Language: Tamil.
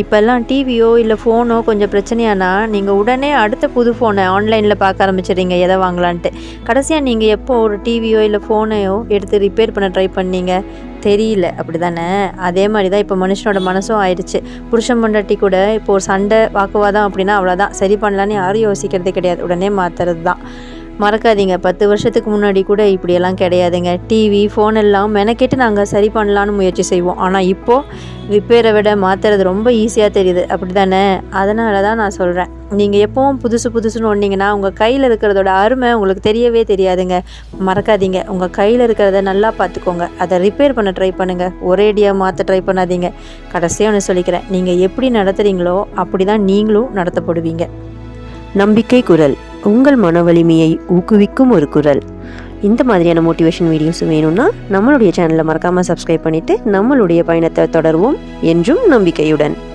இப்போல்லாம் டிவியோ இல்லை ஃபோனோ கொஞ்சம் பிரச்சனையானா நீங்கள் உடனே அடுத்த புது ஃபோனை ஆன்லைனில் பார்க்க ஆரம்பிச்சிடுறீங்க. எதை வாங்கலான்ட்டு. கடைசியாக நீங்கள் எப்போ ஒரு டிவியோ இல்லை ஃபோனையோ எடுத்து ரிப்பேர் பண்ண ட்ரை பண்ணீங்க? தெரியல. அப்படி தானே அதே மாதிரி தான் இப்போ மனுஷனோட மனசும் ஆயிடுச்சு. புருஷன் பொண்டாட்டி கூட இப்போ ஒரு சண்டை வாக்குவாதம் அப்படின்னா அவ்வளோதான் சரி பண்ணலான்னு யாரும் யோசிக்கிறதே கிடையாது. உடனே மாற்றுறது தான் மறக்காதீங்க. பத்து வருஷத்துக்கு முன்னாடி கூட இப்படியெல்லாம் கிடையாதுங்க. டிவி ஃபோன் எல்லாம் மெனக்கெட்டு நாங்கள் சரி பண்ணலான்னு முயற்சி செய்வோம். ஆனால் இப்போது ரிப்பேரை விட மாற்றுறது ரொம்ப ஈஸியாக தெரியுது. அப்படி தானே அதனால தான் நான் சொல்கிறேன் நீங்கள் எப்போவும் புதுசு புதுசுன்னு ஒன்றிங்கன்னா உங்கள் கையில் இருக்கிறதோட அருமை உங்களுக்கு தெரியவே தெரியாதுங்க. மறக்காதீங்க. உங்கள் கையில் இருக்கிறத நல்லா பார்த்துக்கோங்க. அதை ரிப்பேர் பண்ண ட்ரை பண்ணுங்கள் ஒரேடியாக மாற்ற ட்ரை பண்ணாதீங்க. கடைசியாக ஒன்று சொல்லிக்கிறேன். நீங்கள் எப்படி நடத்துகிறீங்களோ அப்படி தான் நீங்களும் நடத்தப்படுவீங்க. நம்பிக்கை குரல். உங்கள் மன வலிமையை ஊக்குவிக்கும் ஒரு குரல். இந்த மாதிரியான மோட்டிவேஷன் வீடியோஸ் வேணும்னா நம்மளுடைய சேனலை மறக்காமல் சப்ஸ்கிரைப் பண்ணிவிட்டு நம்மளுடைய பயணத்தை தொடர்வோம் என்றும் நம்பிக்கையுடன்.